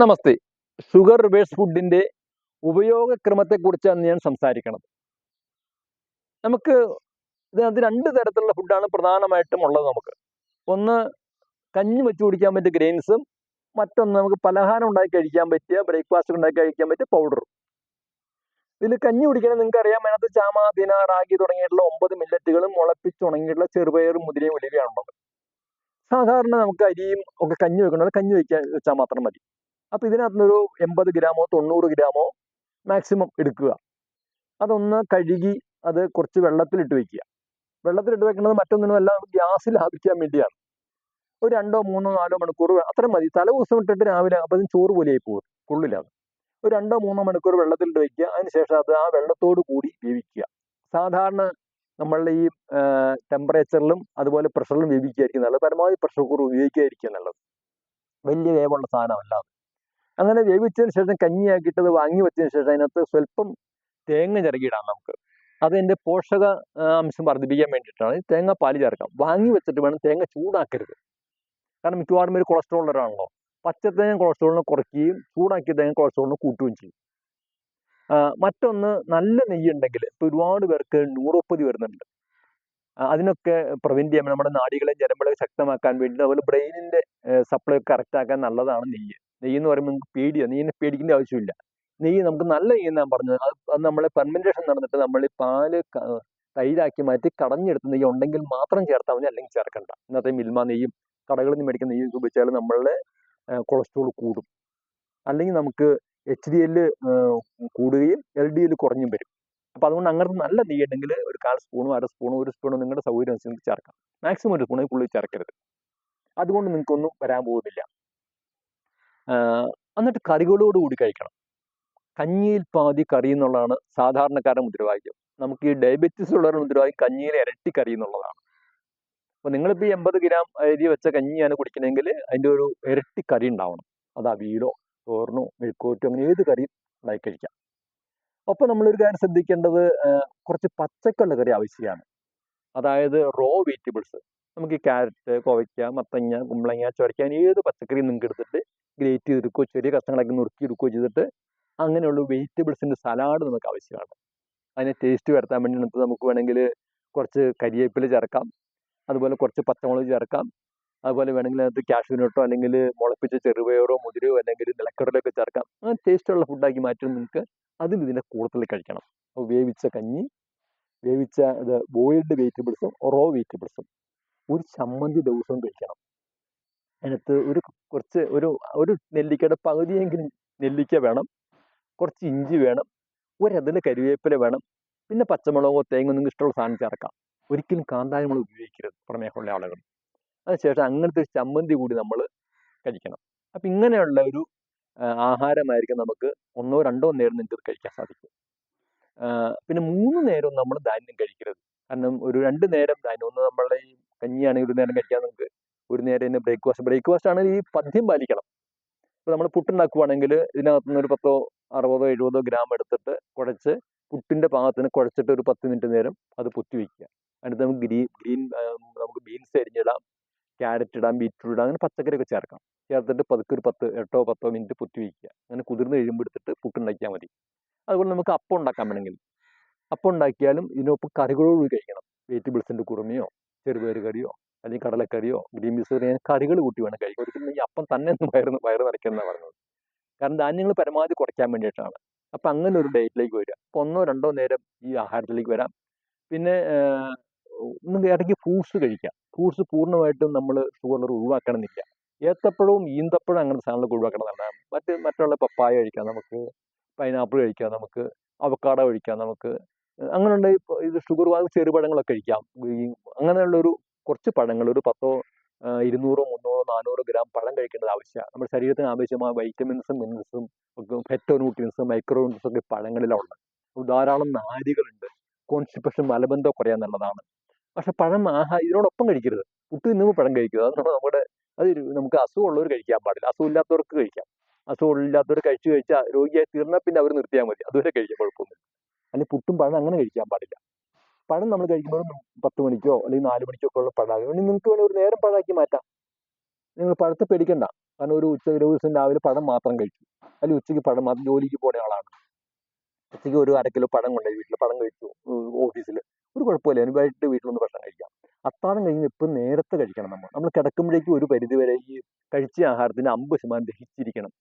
നമസ്തേ. Sugar reverse ഫുഡിന്റെ ഉപയോഗക്രമത്തെക്കുറിച്ചാണ് ഞാൻ സംസാരിക്കുന്നത് നമുക്ക് ഇതിനകത്ത് രണ്ട് തരത്തിലുള്ള ഫുഡാണ് പ്രധാനമായിട്ടും ഉള്ളത് നമുക്ക്. ഒന്ന് കഞ്ഞി വെച്ച് കുടിക്കാൻ പറ്റിയ ഗ്രെയിൻസും മറ്റൊന്ന് നമുക്ക് പലഹാരം ഉണ്ടാക്കി കഴിക്കാൻ പറ്റിയ ബ്രേക്ക്ഫാസ്റ്റ് ഉണ്ടാക്കി കഴിക്കാൻ പറ്റിയ പൗഡറും. ഇതിൽ കഞ്ഞി കുടിക്കണം നിങ്ങൾക്ക് അറിയാം അതിനകത്ത് ചാമ ദിന റാഗി തുടങ്ങിയിട്ടുള്ള ഒമ്പത് മില്ലറ്റുകളും മുളപ്പിച്ച് ഉണങ്ങിയിട്ടുള്ള ചെറുപയറും മുതിരയും ഒലിവയാണുള്ളത് സാധാരണ നമുക്ക് അരിയും ഒക്കെ കഞ്ഞി വെക്കണമെങ്കിൽ കഞ്ഞി വെക്കാൻ വെച്ചാൽ മാത്രം മതി. അപ്പോൾ ഇതിനകത്തുനിന്നൊരു എൺപത് ഗ്രാമോ തൊണ്ണൂറ് ഗ്രാമോ മാക്സിമം എടുക്കുക. അതൊന്ന് കഴുകി അത് കുറച്ച് വെള്ളത്തിലിട്ട് വെക്കുക. വെള്ളത്തിലിട്ട് വെക്കുന്നത് മറ്റൊന്നിനുമല്ല ഗ്യാസ് ലാഭിക്കാൻ വേണ്ടിയാണ്. ഒരു രണ്ടോ മൂന്നോ നാലോ മണിക്കൂർ അത്രയും മതി. തലേ ദിവസം ഇട്ടിട്ട് രാവിലെ അപ്പം ചോറ് പോലെയായി പോകും. കൊള്ളില്ലാതെ ഒരു രണ്ടോ മൂന്നോ മണിക്കൂർ വെള്ളത്തിലിട്ട് വെക്കുക. അതിനുശേഷം അത് ആ വെള്ളത്തോട് കൂടി വേവിക്കുക. സാധാരണ നമ്മളുടെ ഈ ടെമ്പറേച്ചറിലും അതുപോലെ പ്രഷറിലും വേവിക്കുകയായിരിക്കും നല്ലത്. പരമാവധി പ്രഷർ കുക്കർ ഉപയോഗിക്കുകയായിരിക്കും നല്ലത്. വലിയ വേവുള്ള സാധനമല്ല അത്. അങ്ങനെ വേവിച്ചതിന് ശേഷം കഞ്ഞിയാക്കിയിട്ട് അത് വാങ്ങി വെച്ചതിന് ശേഷം അതിനകത്ത് സ്വല്പം തേങ്ങ ചിറകിയിടാം നമുക്ക്. അത് എന്റെ പോഷക അംശം വർദ്ധിപ്പിക്കാൻ വേണ്ടിയിട്ടാണ്. തേങ്ങ പാൽ ചേർക്കാം. വാങ്ങി വെച്ചിട്ട് വേണം തേങ്ങ ചൂടാക്കരുത്. കാരണം മിക്കവാറും ഒരു കൊളസ്ട്രോൾ ഉള്ളവരാണല്ലോ. പച്ച തേങ്ങ കൊളസ്ട്രോളിനെ കുറയ്ക്കുകയും ചൂടാക്കിയ തേങ്ങ കൊളസ്ട്രോളിനെ കൂട്ടുകയും ചെയ്യും. മറ്റൊന്ന് നല്ല നെയ്യ് ഉണ്ടെങ്കിൽ ഇപ്പോൾ ഒരുപാട് പേർക്ക് ന്യൂറോപ്പതി വരുന്നുണ്ട്. അതിനൊക്കെ പ്രിവെന്റ് ചെയ്യാൻ നമ്മുടെ നാടികളെ ജനങ്ങളെ ശക്തമാക്കാൻ വേണ്ടി അതുപോലെ ബ്രെയിനിന്റെ സപ്ലൈ കറക്റ്റാക്കാൻ നല്ലതാണ് നെയ്യ്. നെയ്യ് എന്ന് പറയുമ്പോൾ നമുക്ക് പേടിയാണ് നെയ്യിനെ പേടിക്കേണ്ട ആവശ്യമില്ല. നെയ്യ് നമുക്ക് നല്ല നെയ്യ് എന്നാണ് പറഞ്ഞത്. അത് നമ്മളെ ഫെർമെന്റേഷൻ നടന്നിട്ട് നമ്മൾ പാൽ തൈരാക്കി മാറ്റി കടഞ്ഞെടുത്ത നെയ്യ് ഉണ്ടെങ്കിൽ മാത്രം ചേർത്താൽ മതി അല്ലെങ്കിൽ ചേർക്കണ്ട. ഇന്നത്തെ മിൽമ നെയ്യും കടകളിൽ നിന്ന് മേടിക്കുന്ന നെയ്യ് ഉപയോഗിച്ചാൽ നമ്മളുടെ കൊളസ്ട്രോൾ കൂടും. അല്ലെങ്കിൽ നമുക്ക് എച്ച് ഡി എല്ല് കൂടുകയും എൽ ഡി എൽ കുറഞ്ഞും വരും. അപ്പോൾ അതുകൊണ്ട് അങ്ങനത്തെ നല്ല നെയ്യ് ഉണ്ടെങ്കിൽ ഒരു കാൽ സ്പൂണോ അര സ്പൂണോ ഒരു സ്പൂണോ നിങ്ങളുടെ സൗകര്യം അനുസരിച്ച് ചേർക്കാം. മാക്സിമം ഒരു സ്പൂണിൽ പുള്ളി ചേർക്കരുത്. അതുകൊണ്ട് നിങ്ങൾക്കൊന്നും വരാൻ പോകുന്നില്ല. എന്നിട്ട് കറികളോട് കൂടി കഴിക്കണം. കഞ്ഞിയിൽ പാതി കറി എന്നുള്ളതാണ് സാധാരണക്കാരുടെ മുദ്രാവാക്യം. നമുക്ക് ഈ ഡയബറ്റീസ് ഉള്ളവരുടെ മുദ്രാവാക്യം കഞ്ഞിയിൽ ഇരട്ടി കറി എന്നുള്ളതാണ്. അപ്പോൾ നിങ്ങളിപ്പോൾ ഈ എൺപത് ഗ്രാം അരി വെച്ച കഞ്ഞിയാണ് കുടിക്കണമെങ്കിൽ അതിന്റെ ഒരു ഇരട്ടി കറി ഉണ്ടാവണം. അത് അവിയലോ ചോറിനോ മെഴുക്കോറ്റോ അങ്ങനെ ഏത് കറിയും ഉണ്ടാക്കി കഴിക്കാം. ഒപ്പം നമ്മളൊരു കാര്യം ശ്രദ്ധിക്കേണ്ടത് കുറച്ച് പച്ചക്കുള്ള കറി ആവശ്യമാണ്. അതായത് റോ വെജിറ്റബിൾസ് നമുക്ക് ഈ ക്യാരറ്റ് കോവയ്ക്ക മത്തങ്ങ കുമ്പളങ്ങ ചുരയ്ക്കാൻ ഏത് പച്ചക്കറിയും നിങ്ങൾക്ക് എടുത്തിട്ട് ഗ്രേറ്റ് ചെയ്തെടുക്കുകയോ ചെറിയ കഷ്ണങ്ങളൊക്കെ നുറുക്കി എടുക്കുകയോ ചെയ്തിട്ട് അങ്ങനെയുള്ള വെജിറ്റബിൾസിന്റെ സലാഡ് നമുക്ക് ആവശ്യമാണ്. അതിനെ ടേസ്റ്റ് വരുത്താൻ വേണ്ടി നമുക്ക് വേണമെങ്കിൽ കുറച്ച് കരിയേപ്പില ചേർക്കാം. അതുപോലെ കുറച്ച് പച്ചമുളക് ചേർക്കാം. അതുപോലെ വേണമെങ്കിൽ അതിനകത്ത് കാഷ്യൂനട്ടോ അല്ലെങ്കിൽ മുളപ്പിച്ച ചെറുപയറോ മുതിരയോ അല്ലെങ്കിൽ നിലക്കടലൊക്കെ ചേർക്കാം. അങ്ങനെ ടേസ്റ്റുള്ള ഫുഡാക്കി മാറ്റി നിങ്ങൾക്ക് അതും ഇതിന്റെ കൂടുതൽ കഴിക്കണം. അപ്പോൾ വേവിച്ച കഞ്ഞി വേവിച്ച ഇത് ബോയിൽഡ് വെജിറ്റബിൾസും റോ വെജിറ്റബിൾസും ഒരു ചമ്മന്തി ദിവസവും കഴിക്കണം. അതിനകത്ത് ഒരു കുറച്ച് ഒരു ഒരു നെല്ലിക്കയുടെ പകുതിയെങ്കിലും നെല്ലിക്ക വേണം. കുറച്ച് ഇഞ്ചി വേണം. ഒരതിൽ കരിവേപ്പില വേണം. പിന്നെ പച്ചമുളകോ തേങ്ങ നിങ്ങൾക്ക് ഇഷ്ടമുള്ള സാധനം ചേർക്കാം. ഒരിക്കലും കാന്താരി നമ്മൾ ഉപയോഗിക്കരുത് പുറമേക്കുള്ള ആളുകൾ. അതിനുശേഷം അങ്ങനത്തെ ഒരു ചമ്മന്തി കൂടി നമ്മൾ കഴിക്കണം. അപ്പം ഇങ്ങനെയുള്ള ഒരു ആഹാരമായിരിക്കും നമുക്ക് ഒന്നോ രണ്ടോ നേരം നിങ്ങൾക്ക് കഴിക്കാൻ സാധിക്കും. പിന്നെ മൂന്ന് നേരവും നമ്മൾ ധാന്യം കഴിക്കരുത്. കാരണം ഒരു രണ്ട് നേരം ധാന്യം ഒന്ന് നമ്മളുടെ ഈ കഞ്ഞിയാണെങ്കിൽ ഒരു നേരം കഴിക്കാൻ നമുക്ക്. ഒരു നേരം തന്നെ ബ്രേക്ക്ഫാസ്റ്റ് ബ്രേക്ക്ഫാസ്റ്റ് ആണെങ്കിൽ ഈ പദ്യം പാലിക്കണം. ഇപ്പോൾ നമ്മൾ പുട്ടുണ്ടാക്കുവാണെങ്കിൽ ഇതിനകത്തുനിന്ന് ഒരു പത്തോ അറുപതോ എഴുപതോ ഗ്രാം എടുത്തിട്ട് കുഴച്ച് പുട്ടിന്റെ പാകത്തിന് കുഴച്ചിട്ട് ഒരു പത്ത് മിനിറ്റ് നേരം അത് പൊത്തി വയ്ക്കുക അതിനകത്ത് നമുക്ക് ഗ്രീൻ ഗ്രീൻ നമുക്ക് ബീൻസ് അരിഞ്ഞിടാം ക്യാരറ്റ് ഇടാം ബീറ്റ്റൂട്ട് ഇടാം അങ്ങനെ പച്ചക്കറിയൊക്കെ ചേർക്കാം. ചേർത്തിട്ട് പതുക്കെ ഒരു പത്ത് എട്ടോ പത്തോ മിനിറ്റ് പൊത്തി വയ്ക്കുക അങ്ങനെ കുതിർന്ന് കഴിയുമ്പോൾ എടുത്തിട്ട് പുട്ടുണ്ടാക്കിയാൽ മതി. അതുപോലെ നമുക്ക് അപ്പം ഉണ്ടാക്കാൻ വേണമെങ്കിൽ. അപ്പം ഉണ്ടാക്കിയാലും ഇതിനൊപ്പം കറികളോട് കഴിക്കണം. വെജിറ്റബിൾസിന്റെ കുറുമയോ ചെറുപയർ കറിയോ അല്ലെങ്കിൽ കടലക്കറിയോ ഗ്രീൻ പീസ് കറിയോ കറികൾ കൂട്ടി വേണം കഴിക്കും ഒരിക്കലും ഈ അപ്പം തന്നെ ഒന്ന് വയറ് വയറ് നിറയ്ക്കുന്ന പറഞ്ഞത്. കാരണം ധാന്യങ്ങൾ പരമാവധി കുറയ്ക്കാൻ വേണ്ടിയിട്ടാണ്. അപ്പം അങ്ങനെ ഒരു ഡേറ്റിലേക്ക് വരിക. അപ്പോൾ ഒന്നോ രണ്ടോ നേരം ഈ ആഹാരത്തിലേക്ക് വരാം. പിന്നെ ഇടയ്ക്ക് ഫ്രൂട്ട്സ് കഴിക്കാം. ഫ്രൂട്ട്സ് പൂർണമായിട്ടും നമ്മൾ ഷുഗറിൽ ഒഴിവാക്കണമെന്നില്ല. ഏത്തപ്പഴവും ഈന്തപ്പഴവും അങ്ങനത്തെ സാധനങ്ങളൊക്കെ ഒഴിവാക്കണമെന്നാണ് മറ്റ് മറ്റുള്ള പപ്പായ കഴിക്കാം നമുക്ക് പൈനാപ്പിൾ കഴിക്കാം നമുക്ക് അവക്കാട കഴിക്കാം നമുക്ക്. അങ്ങനെയുള്ള ഇത് ഷുഗർ വാങ്ങി ചെറുപഴങ്ങളൊക്കെ കഴിക്കാം. അങ്ങനെയുള്ളൊരു കുറച്ച് പഴങ്ങൾ ഒരു പത്തോ ഇരുന്നൂറോ മുന്നൂറോ നാനൂറോ ഗ്രാം പഴം കഴിക്കേണ്ടത് ആവശ്യമാണ്. നമ്മുടെ ശരീരത്തിന് ആവശ്യമായ വൈറ്റമിൻസും മിനറൽസും ഫെറ്റോ ന്യൂട്രിയൻസും മൈക്രോ ന്യൂട്രിയൻസും ഒക്കെ പഴങ്ങളിലാണ് ധാരാളം നാരുകളുണ്ട്. കോൺസ്റ്റിപ്പേഷൻ മലബന്ധം കുറയാൻ നല്ലതാണ്. പക്ഷെ പഴം ആഹാ ഇതിനോടൊപ്പം കഴിക്കരുത്. പുട്ട് തിന്നുമ്പോൾ പഴം കഴിക്കുക. അത് നമ്മുടെ അത് നമുക്ക് അസുഖമുള്ളവർ കഴിക്കാൻ പാടില്ല. അസുഖമില്ലാത്തവർക്ക് കഴിക്കാം. അസുഖമില്ലാത്തവർ കഴിച്ചു കഴിച്ചാൽ രോഗിയായി തീർന്നാൽ പിന്നെ അവർ നിർത്തിയാൽ മതി. അതുവരെ കഴിക്കാൻ കുഴപ്പമൊന്നുമില്ല. അല്ലെങ്കിൽ പുട്ടും പഴം അങ്ങനെ കഴിക്കാൻ പാടില്ല. പഴം നമ്മൾ കഴിക്കുമ്പോൾ പത്ത് മണിക്കോ അല്ലെങ്കിൽ നാല് മണിക്കോ ഒക്കെ ഉള്ള പഴമാകും വേണമെങ്കിൽ നിങ്ങൾക്ക് വേണമെങ്കിൽ ഒരു നേരം പഴമാക്കി മാറ്റാം. നിങ്ങൾ പഴത്തെ പേടിക്കണ്ട. കാരണം ഒരു ഉച്ച ഒരു ദിവസം രാവിലെ പഴം മാത്രം കഴിച്ചു. അല്ലെങ്കിൽ ഉച്ചയ്ക്ക് പഴം മാത്രം ജോലിക്ക് പോകുന്ന ആളാണ്. ഉച്ചയ്ക്ക് ഒരു അര കിലോ പഴം കൊണ്ടുപോയി വീട്ടിൽ പഴം കഴിച്ചു ഓഫീസിൽ ഒരു കുഴപ്പമില്ല. അതിന് വൈകിട്ട് വീട്ടിലൊന്ന് ഭക്ഷണം കഴിക്കാം. അത്താഴം കഴിഞ്ഞ് എപ്പോഴും നേരത്തെ കഴിക്കണം നമ്മൾ. നമ്മൾ കിടക്കുമ്പോഴേക്കും ഒരു പരിധി വരെ ഈ കഴിച്ച ആഹാരത്തിന് അമ്പത് ശതമാനം ദഹിച്ചിരിക്കണം.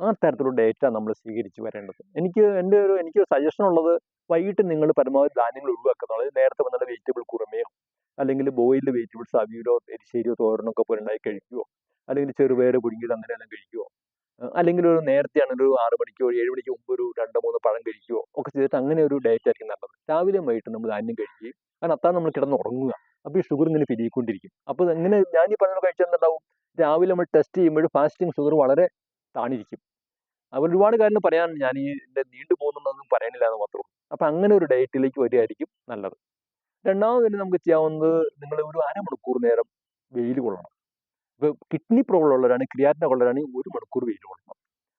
ആ തരത്തിലുള്ള ഡേറ്റ നമ്മൾ സ്വീകരിച്ച് വരേണ്ടത്. എനിക്ക് എന്റെ ഒരു എനിക്ക് സജഷൻ ഉള്ളത് വൈകിട്ട് നിങ്ങൾ പരമാവധി ധാന്യങ്ങൾ ഒഴിവാക്കുന്നത് നേരത്തെ വന്നിട്ട് വെജിറ്റബിൾ കുറുമയോ അല്ലെങ്കിൽ ബോയിൽഡ് വെജിറ്റബിൾസ് അവിയലോ എരിശ്ശേരിയോ തോരനൊക്കെ പോലെ ഉണ്ടായി കഴിക്കുമോ അല്ലെങ്കിൽ ചെറുപയർ പുഴുങ്ങിയത് അങ്ങനെയെല്ലാം കഴിക്കുമോ അഹ് അല്ലെങ്കിൽ ഒരു നേരത്തെയാണ് ഒരു ആറ് മണിക്കോ ഏഴ് മണിക്ക് മുമ്പ് ഒരു രണ്ടോ മൂന്ന് പഴം കഴിക്കുകയോ ഒക്കെ ചെയ്തിട്ട് അങ്ങനെ ഒരു ഡയറ്റ് ആയിരിക്കും നല്ലത്. രാവിലെ വൈകിട്ട് നമ്മൾ ധാന്യം കഴിക്കുകയും കാരണം അത്താൻ നമ്മൾ കിടന്ന് ഉറങ്ങുക. അപ്പോൾ ഈ ഷുഗർ ഇങ്ങനെ പിരിയിക്കൊണ്ടിരിക്കും അപ്പോൾ അങ്ങനെ ഞാൻ ഈ പറഞ്ഞ കഴിച്ചാൽ എന്താവും രാവിലെ നമ്മൾ ടെസ്റ്റ് ചെയ്യുമ്പോൾ ഫാസ്റ്റിംഗ് ഷുഗർ വളരെ താണിരിക്കും. അപ്പോൾ ഒരുപാട് കാര്യങ്ങൾ പറയാൻ ഞാൻ ഈ എന്റെ നീണ്ടു പോകുന്നുണ്ടെന്നും പറയാനില്ല എന്ന് മാത്രമേ ഉള്ളൂ. അപ്പോൾ അങ്ങനെ ഒരു ഡയറ്റിലേക്ക് വരികയായിരിക്കും നല്ലത്. രണ്ടാമത് തന്നെ നമുക്ക് ചെയ്യാവുന്നത് നിങ്ങൾ ഒരു അരമണിക്കൂർ നേരം വെയിൽ കൊള്ളണം. ഇപ്പോൾ കിഡ്നി പ്രോബ്ലം ഉള്ളവരാണ് ക്രിയാറ്റിന ഉള്ളവരാണെങ്കിൽ ഒരു മണിക്കൂർ വെയിൽ കൊള്ളണം.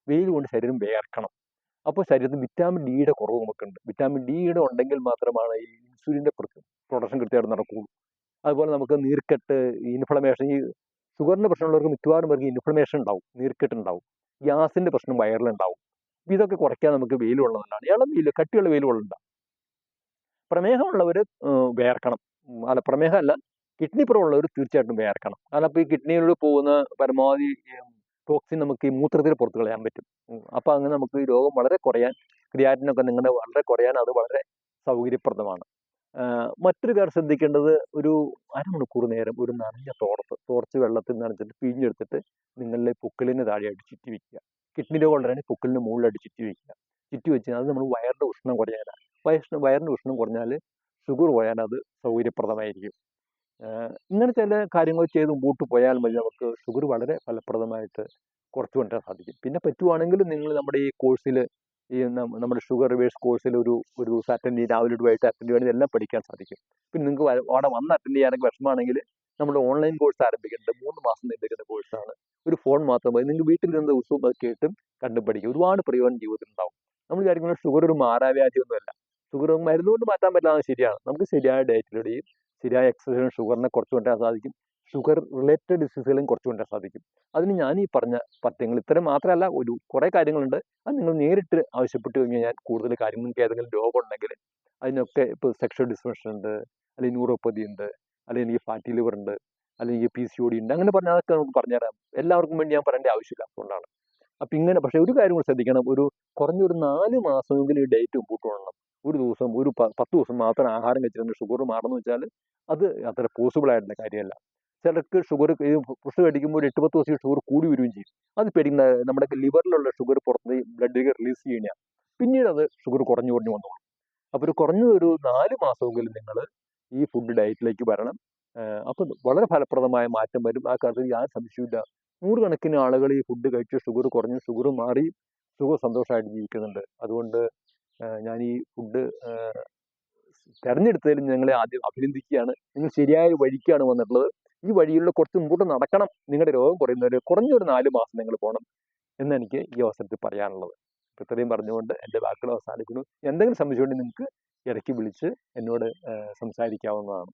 വെയിൽ കൊണ്ട് ശരീരം വേർക്കണം അപ്പോൾ ശരീരത്തിൽ വിറ്റാമിൻ ഡിയുടെ കുറവ് നമുക്കുണ്ട്. വിറ്റാമിൻ ഡിയുടെ ഉണ്ടെങ്കിൽ മാത്രമാണ് ഈ ഇൻസുലിന്റെ പ്രൊഡക്ഷൻ കൃത്യമായിട്ട് നടക്കുകയുള്ളൂ. അതുപോലെ നമുക്ക് നീർക്കെട്ട് ഇൻഫ്ലമേഷൻ ഈ ഷുഗറിന്റെ പ്രശ്നമുള്ളവർക്ക് മിക്കവാറും പേർക്ക് ഇൻഫ്ലമേഷൻ ഉണ്ടാവും നീർക്കെട്ടുണ്ടാവും ഗ്യാസിന്റെ പ്രശ്നം വയറിലുണ്ടാവും ഇതൊക്കെ കുറയ്ക്കാൻ നമുക്ക് വെയിൽ കൊള്ളുന്നതാണ്. ഇളം വെയിൽ കട്ടിയുള്ള വെയിൽ കൊള്ളണ്ട പ്രമേഹമുള്ളവർ വേർക്കണം അല്ല പ്രമേഹമല്ല കിഡ്നി പുറമുള്ളവർ തീർച്ചയായിട്ടും വേർക്കണം കാരണം അപ്പോൾ ഈ കിഡ്നിയിലൂടെ പോകുന്ന പരമാവധി ടോക്സിൻ നമുക്ക് ഈ മൂത്രത്തിൽ പുറത്ത് കളയാൻ പറ്റും. അപ്പോൾ അങ്ങനെ നമുക്ക് ഈ രോഗം വളരെ കുറയാൻ ക്രിയാറ്റിനൊക്കെ നിങ്ങളുടെ വളരെ കുറയാൻ അത് വളരെ സൗകര്യപ്രദമാണ്. മറ്റൊരു കാര്യം ശ്രദ്ധിക്കേണ്ടത് ഒരു അരമണിക്കൂർ നേരം ഒരു നനഞ്ഞ തോർത്ത് തോർച്ച് വെള്ളത്തിൽ നനച്ചിട്ട് പിഴിഞ്ഞെടുത്തിട്ട് നിങ്ങളുടെ പൊക്കിളിന് താഴെയായിട്ട് ചുറ്റി വയ്ക്കുക കിഡ്നി രോഗം ഉള്ളവരാണെങ്കിൽ പൊക്കിളിന് മുകളിലായിട്ട് ചുറ്റി വയ്ക്കുക ചുറ്റി വെച്ച് അത് നമ്മൾ വയറിന്റെ ഉഷ്ണം കുറയാനാണ് വയസ്സിന് വയറിന്റെ ഉഷ്ണം കുറഞ്ഞാൽ ഷുഗർ കുറയാൻ അത് സൗകര്യപ്രദമായിരിക്കും. ഇങ്ങനെ ചില കാര്യങ്ങൾ ചെയ്ത് മുമ്പോട്ട് പോയാൽ മതി. നമുക്ക് ഷുഗർ വളരെ ഫലപ്രദമായിട്ട് കുറച്ചു കൊണ്ടുവരാൻ സാധിക്കും. പിന്നെ പറ്റുവാണെങ്കിൽ നിങ്ങൾ നമ്മുടെ ഈ കോഴ്സിൽ ഈ നമ്മുടെ ഷുഗർ റിവേഴ്സ് കോഴ്സിൽ ഒരു ഒരു ദിവസം അറ്റൻഡ് ചെയ്ത് രാവിലെ വൈകിട്ട് അറ്റൻഡ് ചെയ്യണം ഇതെല്ലാം പഠിക്കാൻ സാധിക്കും. പിന്നെ നിങ്ങൾക്ക് അവിടെ വന്ന് അറ്റൻഡ് ചെയ്യാനൊക്കെ വിഷമമാണെങ്കിൽ നമ്മൾ ഓൺലൈൻ കോഴ്സ് ആരംഭിക്കുന്നുണ്ട്. മൂന്ന് മാസം നീണ്ടിരിക്കുന്ന കോഴ്സാണ് ഒരു ഫോൺ മാത്രം മതി. നിങ്ങൾക്ക് വീട്ടിൽ നിന്ന് ദിവസവും അത് കേട്ടും കണ്ടും പഠിക്കും. ഒരുപാട് പ്രയോജനം ജീവിതത്തിൽ ഉണ്ടാവും. നമ്മൾ വിചാരിക്കുന്നത് ഷുഗർ ഒരു മാറാവ്യാധിയൊന്നുമല്ല. ഷുഗർ മരുന്നുകൊണ്ട് മാറ്റാൻ പറ്റില്ല ശരിയാണ്. നമുക്ക് ശരിയായ ഡയറ്റിലൂടെയും ശരിയായ എക്സസൈസും ഷുഗറിനെ കുറച്ച് കൊണ്ടുവരാൻ സാധിക്കും. ഷുഗർ റിലേറ്റഡ് ഡിസീസുകളും കുറച്ച് കൊണ്ടുവരാൻ സാധിക്കും. അതിന് ഞാൻ ഈ പറഞ്ഞ പത്യങ്ങൾ ഇത്തരം മാത്രമല്ല ഒരു കുറേ കാര്യങ്ങളുണ്ട്. അത് നിങ്ങൾ നേരിട്ട് ആവശ്യപ്പെട്ട് കഴിഞ്ഞാൽ ഞാൻ കൂടുതൽ കാര്യങ്ങൾക്ക് ഏതെങ്കിലും രോഗം ഉണ്ടെങ്കിൽ അതിനൊക്കെ ഇപ്പോൾ സെക്ഷൽ ഡിസ്ഫങ്ഷൻ ഉണ്ട് അല്ലെങ്കിൽ ന്യൂറോപ്പതി ഉണ്ട് അല്ലെങ്കിൽ എനിക്ക് ഫാറ്റി ലിവർ ഉണ്ട് അല്ലെങ്കിൽ പി സി ഒ ഉണ്ട്. അങ്ങനെ പറഞ്ഞാൽ അതൊക്കെ നമുക്ക് പറഞ്ഞുതരാം. എല്ലാവർക്കും വേണ്ടി ഞാൻ പറയേണ്ട ആവശ്യമില്ല അതുകൊണ്ടാണ്. അപ്പം ഇങ്ങനെ പക്ഷേ ഒരു കാര്യം കൂടി ശ്രദ്ധിക്കണം. ഒരു കുറഞ്ഞൊരു നാല് മാസമെങ്കിലും ഈ ഡേറ്റ് മുമ്പോട്ട് പോകണം ഒരു ദിവസം ഒരു പത്ത് ദിവസം മാത്രം ആഹാരം കഴിച്ചിട്ട് ഷുഗർ മാറണമെന്ന് വെച്ചാൽ അത് അത്ര പോസിബിൾ ആയിട്ടുള്ള കാര്യമല്ല. ചിലർക്ക് ഷുഗർ പ്രഷർ കടിക്കുമ്പോൾ ഒരു എട്ട് പത്ത് ദിവസം ഷുഗർ കൂടി വരികയും ചെയ്യും. അത് പേടിക്കുന്ന നമ്മുടെ ലിവറിലുള്ള ഷുഗർ പുറത്ത് ബ്ലഡിലേക്ക് റിലീസ് ചെയ്യുക പിന്നീട് അത് ഷുഗർ കുറഞ്ഞു കുറഞ്ഞു വന്നോളും. അപ്പോൾ ഒരു കുറഞ്ഞ ഒരു നാല് മാസമെങ്കിലും നിങ്ങൾ ഈ ഫുഡ് ഡയറ്റിലേക്ക് വരണം. അപ്പോൾ വളരെ ഫലപ്രദമായ മാറ്റം വരും. ആ കാര്യത്തിൽ യാതൊരു സംശയമില്ല നൂറുകണക്കിന് ആളുകൾ ഈ ഫുഡ് കഴിച്ച് ഷുഗർ കുറഞ്ഞു ഷുഗർ മാറി ഷുഗർ സന്തോഷമായിട്ട് ജീവിക്കുന്നുണ്ട്. അതുകൊണ്ട് ഞാൻ ഈ ഫുഡ് തിരഞ്ഞെടുത്തതിൽ ഞങ്ങളെ ആദ്യം അഭിനന്ദിക്കുകയാണ്. നിങ്ങൾ ശരിയായ വഴിക്കാണ് വന്നിട്ടുള്ളത്. ഈ വഴിയിലുള്ള കുറച്ച് മുമ്പോട്ട് നടക്കണം. നിങ്ങളുടെ രോഗം കുറയുന്നവര് കുറഞ്ഞൊരു നാല് മാസം നിങ്ങൾ പോകണം എന്നെനിക്ക് ഈ അവസരത്തിൽ പറയാനുള്ളത്. ഇത്രയും പറഞ്ഞുകൊണ്ട് എന്റെ വാക്കുകൾ അവസാനിക്കുന്നു. എന്തെങ്കിലും സംശയമുണ്ടെങ്കിൽ നിങ്ങൾക്ക് ഇടയ്ക്ക് വിളിച്ച് എന്നോട് സംസാരിക്കാവുന്നതാണ്.